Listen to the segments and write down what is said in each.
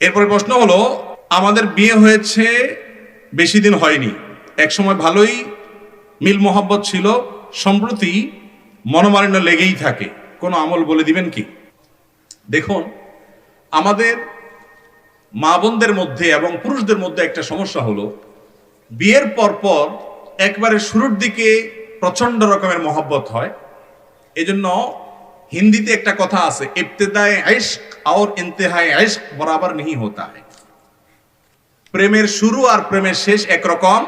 এরপরে প্রশ্ন হলো, আমাদের বিয়ে হয়েছে বেশি দিন হয়নি। এক সময় ভালোই মিল মোহাব্বত ছিল, সম্প্রতি মনোমালিন্য লেগেই থাকে। কোনো আমল বলে দিবেন কি? দেখুন, আমাদের মা বোনদের মধ্যে এবং পুরুষদের মধ্যে একটা সমস্যা হলো, বিয়ের পর পর একবারে শুরুর দিকে প্রচণ্ড রকমের মহব্বত হয়। এজন্য হিন্দিতে একটা কথা আছে, ইবতেদায় আইশক আর ইন্তেহায় আইশক বরাবর নেই হতা হয় প্রেমের শুরু আর প্রেমের শেষ একরকম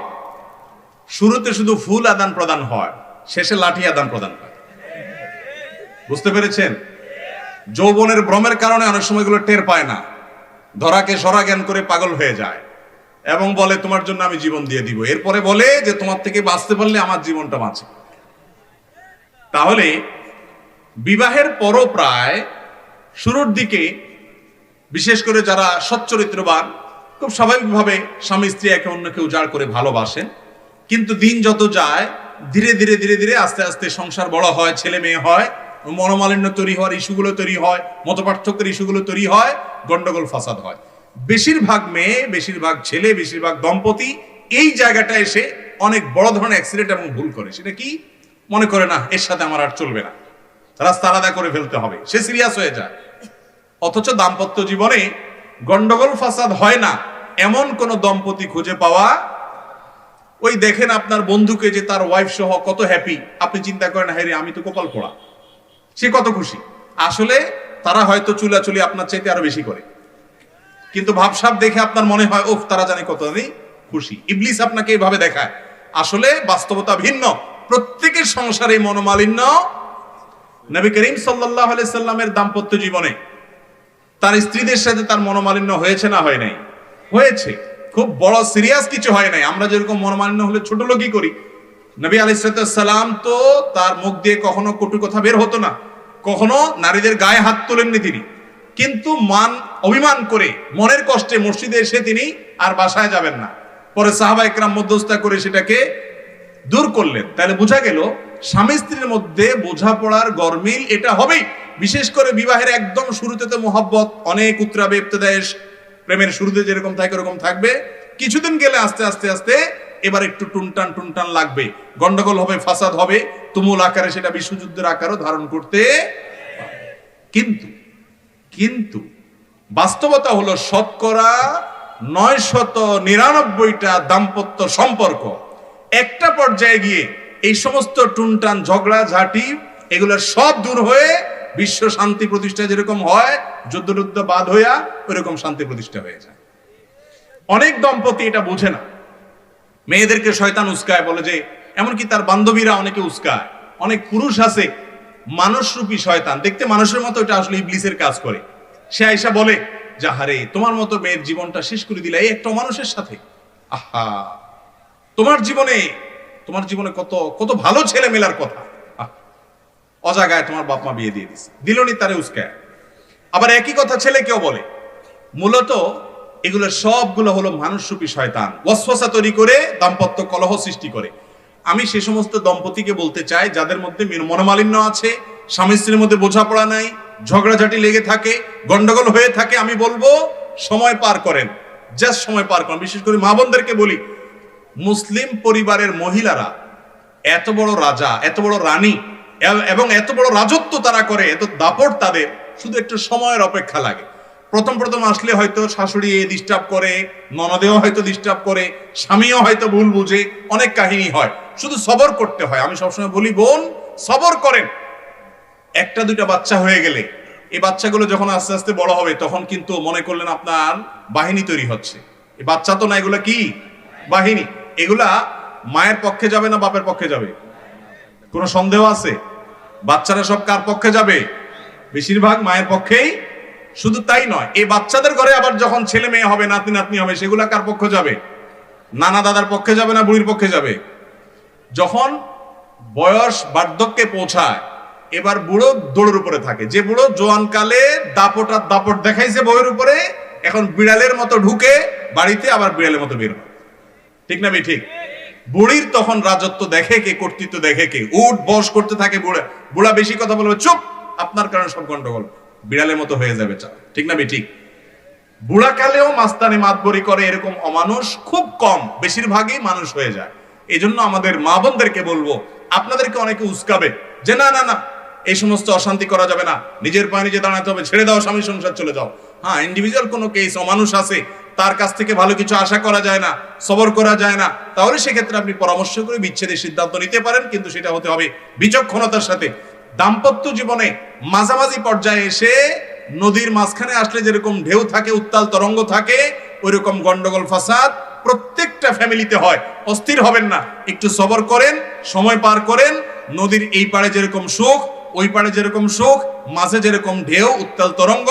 শুরুতে শুধু ফুল আদান প্রদান হয়, শেষে লাঠি আদান প্রদান হয়। বুঝতে পেরেছেন? যৌবনের ভ্রমের কারণে অনেক সময়গুলো টের পায় না। ধরাকে সরা জ্ঞান করে পাগল হয়ে যায় এবং বলে, তোমার জন্য আমি জীবন দিয়ে দিব। এরপরে বলে যে, তোমার থেকে বাঁচতে পারলে আমার জীবনটা বাঁচে। তাহলে বিবাহের পরও প্রায় শুরুর দিকে, বিশেষ করে যারা সচ্চরিত্রবান, খুব স্বাভাবিকভাবে স্বামী স্ত্রী একে অন্যকে উজাড় করে ভালোবাসেন। কিন্তু দিন যত যায়, ধীরে ধীরে ধীরে ধীরে আস্তে আস্তে সংসার বড় হয়, ছেলে মেয়ে হয়, মনোমালিন্য তৈরি হওয়ার ইস্যুগুলো তৈরি হয়, মতপার্থক্যের ইস্যুগুলো তৈরি হয়, গন্ডগোল, ফাসাদ হয়। বেশিরভাগ মেয়ে, বেশিরভাগ ছেলে, বেশিরভাগ দম্পতি এই জায়গাটা এসে অনেক বড় ধরনের অ্যাক্সিডেন্ট এবং ভুল করে। সেটা কি? মনে করে না, এর সাথে আমার আর চলবে না। রাস্তা আলাদা করে ফেলতে হবে। সে সিরিয়াস হয়ে যায়। অথচ দাম্পত্য জীবনে গন্ডগোল ফাসাদ হয় না। এমন কোন দম্পতি খুঁজে পাওয়া। ওই দেখেন আপনার বন্ধুকে যে তার ওয়াইফ সহ কত হ্যাপি আপনি চিন্তা করেন হ্যাঁ আমি তো কপাল পড়া। সে কত খুশি। আসলে তারা হয়তো চুলাচুলি আপনার চাইতে আরও বেশি করে। কিন্তু ভাবসাব দেখে আপনার মনে হয়, ওফ, তারা জানে কত আমি খুশি। ইবলিস আপনাকে এইভাবে দেখায়। আসলে বাস্তবতা ভিন্ন। প্রত্যেকের সংসারে মনোমালিন্য নবী করিম সাল্লাহ সাল্লামের দাম্পত্য জীবনে তার স্ত্রীদের সাথে তার মনোমালিন্য হয়েছে না হয় নাই? হয়েছে। খুব বড় সিরিয়াস কিছু হয় নাই। আমরা যেরকম মনোমালিন্য হলে ছোট লোকই করি। নবী আলাইসালাম তো তার মুখ দিয়ে কখনো কটু কথা বের হতো না। কখনো নারীদের গায়ে হাত তোলেননি তিনি। কিন্তু মান, অভিমান করে, মনের কষ্টে মসজিদে এসে তিনি আর বাসায় যাবেন না। পরে সাহাবা একরাম মধ্যস্থা করে সেটাকে দূর করলেন। তাহলে বোঝা গেল স্বামী স্ত্রীর মধ্যে বোঝাপড়ার গরমিল এটা হবেই। বিশেষ করে বিবাহের একদম শুরুতে তো মোহাব্বত, অনেক উত্তরাবে ইবতেদায় প্রেমের শুরুতে যেরকম থাকে ওরকম থাকবে। কিছুদিন গেলে আস্তে আস্তে আস্তে এবার একটু টুনটান টুনটান লাগবে। গন্ডগোল হবে, ফাসাদ হবে, তুমুল আকারে সেটা বিশ্বযুদ্ধের আকারও ধারণ করতে কিন্তু কিন্তু বাস্তবতা হলো শতকরা নয় শত নিরানব্বইটা দাম্পত্য সম্পর্ক। একটা পর্যায়ে গিয়ে এই সমস্ত টুনটান, ঝগড়া, ঝাঁটি এগুলো সব দূর হয়ে বিশ্ব শান্তি প্রতিষ্ঠা যেরকম হয় যুদ্ধ টুদ্ধ বাদ হইয়া ওইরকম শান্তি প্রতিষ্ঠা হয়ে যায়। অনেক দম্পতি এটা বুঝে না। মেয়েদেরকে শয়তান উস্কায়, বলে যে, এমনকি তার বান্ধবীরা অনেকে উস্কায়। অনেক পুরুষ আছে, মানুষরূপী শয়তান। দেখতে মানুষের মতো এটা আসলে ইবলিসের কাজ করে। সে আইসা বলে যাহারে তোমার মতো মেয়ের জীবনটা শেষ করে দিলে, এই একটা মানুষের সাথে। আহা, তোমার জীবনে তোমার জীবনে কত কত ভালো ছেলে মেলার কথা অজাগায় তোমার বাপ মা বিয়ে দিয়ে দিছে দিলনি তারে উস্কায়। আবার একই কথা ছেলে কেউ বলে, মূলত এগুলো সবগুলো হলো মানুষরূপী শয়তান। ওয়াসওয়াসা তৈরি করে, দাম্পত্য কলহ সৃষ্টি করে। আমি সে সমস্ত দম্পতিকে বলতে চাই, যাদের মধ্যে মনোমালিন্য আছে, স্বামী স্ত্রীর মধ্যে বোঝাপড়া নাই, ঝগড়াঝাটি লেগে থাকে, গন্ডগোল হয়ে থাকে, আমি বলব, সময় পার করেন। জাস্ট সময় পার করেন। বিশেষ করে মা বোনদেরকে বলি মুসলিম পরিবারের মহিলারা এত বড় রাজা, এত বড় রানী এবং এত বড় রাজত্ব তারা করে, এত দাপট তাদের, শুধু একটু সময়ের অপেক্ষা লাগে। প্রথম প্রথম আসলে হয়তো শাশুড়ি ডিস্টার্ব করে, ননদেও হয়তো ডিস্টার্ব করে, স্বামীও হয়তো ভুল বুঝে, অনেক কাহিনী হয়। শুধু সবর করতে হয়। আমি সবসময় বলি, বোন, সবর করেন। একটা দুইটা বাচ্চা হয়ে গেলে এই বাচ্চাগুলো যখন আস্তে আস্তে বড় হবে, তখন কিন্তু মনে করলেন আপনার বাহিনী তৈরি হচ্ছে। এই বাচ্চা তো না, এগুলো কি? বাহিনী। এগুলা মায়ের পক্ষে যাবে না বাপের পক্ষে যাবে? কোনো সন্দেহ আছে? বাচ্চারা সব কার পক্ষে যাবে? বেশিরভাগ মায়ের পক্ষেই শুধু তাই নয়, এই বাচ্চাদের ঘরে আবার যখন ছেলে মেয়ে হবে, নাতি নাতনি হবে, সেগুলা কার পক্ষে যাবে? নানা দাদার পক্ষে যাবে না বুড়ির পক্ষে যাবে? যখন বয়স বার্ধক্যে পৌঁছায়, এবার বুড়ো দৌড়ের উপরে থাকে। যে বুড়ো জোয়ানকালে দাপট আর দাপট দেখাইছে বইয়ের উপরে, এখন বিড়ালের মতো ঢুকে বাড়িতে আবার বিড়ালের মতো বের হয়। ঠিক না ঠিক। বুড়ির তখন রাজত্ব দেখে কে, কর্তৃত্ব দেখে কে? উঠ বস করতে থাকে বুড়া। বুড়া বেশি কথা বলবে, চুপ! আপনার কারণে সব গন্ডগোল। বিড়ালের মতো হয়ে যাবে চা। ঠিক না ঠিক। বুড়াকালেও মাস্তানি মাতবরি করে, এরকম অমানুষ খুব কম। বেশিরভাগই মানুষ হয়ে যায়। এই জন্য আমাদের মা বোনদেরকে বলব, আপনাদেরকে অনেকে উস্কাবে যে, না না না এই সমস্ত অশান্তি করা যাবে না। নিজের পায়ে নিজে দাঁড়াতে হবে, ছেড়ে দাও, স্বামী সংসার চলে যাও। হ্যাঁ ইন্ডিভিজুয়াল কোনো কেস অমানুষ আছে, তার কাছ থেকে ভালো কিছু আশা করা যায় না, সবর করা যায় না, তাহলে সেক্ষেত্রে আপনি পরামর্শ করে বিচ্ছেদের সিদ্ধান্ত নিতে পারেন, কিন্তু সেটা হতে হবে বিচক্ষণতার সাথে। দাম্পত্য জীবনে মাঝামাঝি পর্যায়ে এসে নদীর মাঝখানে আসলে যেরকম ঢেউ থাকে, উত্তাল তরঙ্গ থাকে ওই রকম গন্ডগোল, ফাসাদ প্রত্যেকটা ফ্যামিলিতে হয়। অস্থির হবেন না, একটু সবর করেন, সময় পার করেন, নদীর এই পাড়ে যেরকম সুখ ওই পাড়ে যেরকম শোক, মাঝে যেরকম ঢেউ, উত্তাল তরঙ্গ,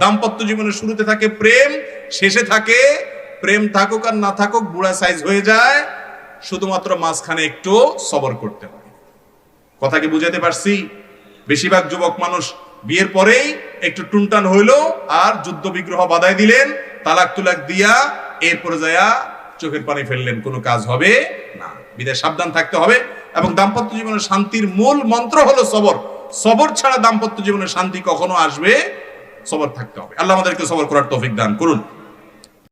দাম্পত্য জীবনের শুরুতে থাকে প্রেম, শেষে থাকে প্রেম থাকুক আর না থাকুক, বুড়া সাইজ হয়ে যায়, শুধুমাত্র মাঝখানে একটু সবর করতে হয়। কথা কি বুঝাতে পারছি? বেশিরভাগ যুবক মানুষ বিয়ের পরেই একটু টুনটান হইল আর যুদ্ধ বিগ্রহ বাধাই দিলেন, তালাক তুলাক দিয়া এরপরে যায়া চোখের পানি ফেললেন, কোনো কাজ হবে না। বিদায় সাবধান থাকতে হবে এবং দাম্পত্য জীবনের শান্তির মূল মন্ত্র হলো সবর। সবর ছাড়া দাম্পত্য জীবনে শান্তি কখনো আসবে? সবর থাকতে হবে। আল্লাহ আমাদেরকে সবর করার তৌফিক দান করুন।